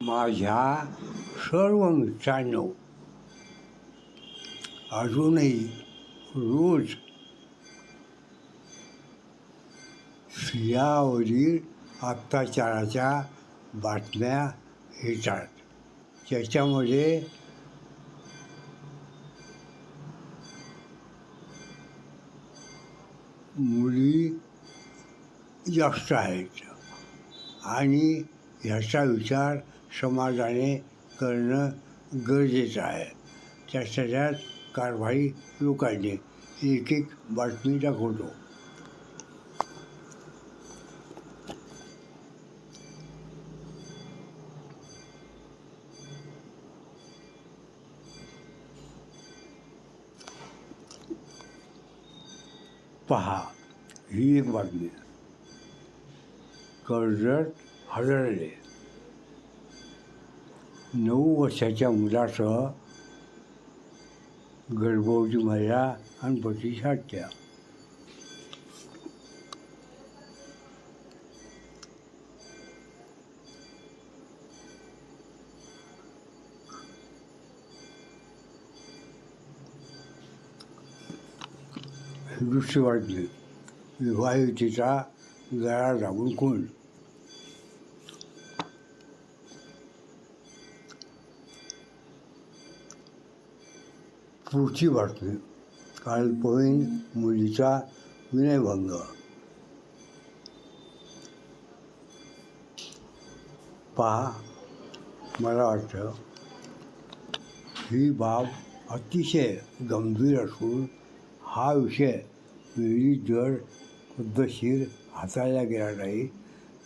माझ्या सर्व मित्रांनो अजूनही रोज स्त्रियावरील अत्याचाराच्या बातम्या येतात. त्याच्यामध्ये मुली जास्त आहेत आणि ह्याचा विचार समाजाने करणं गरजेचं आहे. त्यात सगळ्यात कारवाई लोकांनी. एक एक बातमी दाखवतो. पहा ही एक बातमी. कर्जत हरळले नऊ वर्षाच्या मुलासह गर्भवती महिला आणि पतीची हत्या दुसरी वाटली विवाहितीचा गळा दाबून खून पुढची बातमी अल्पवयीन मुलीचा विनयभंग पहा मला वाटतं ही बाब अतिशय गंभीर असून हा विषय वेळी जर पद्धतशीर हाताळला गेला नाही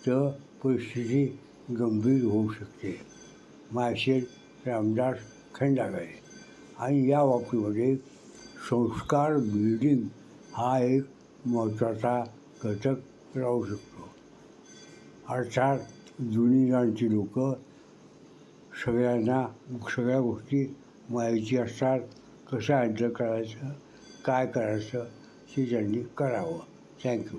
तर परिस्थिती गंभीर होऊ शकते. मायशेर रामदास खंडागळे. आणि या बाबतीमध्ये संस्कार बिल्डिंग हा एक महत्त्वाचा घटक राहू शकतो. अर्थात जुनी जाणती लोकं सगळ्यांना सगळ्या गोष्टी माहिती असतात कसं हँडल करायचं काय करायचं हे त्यांनी करावं. थँक्यू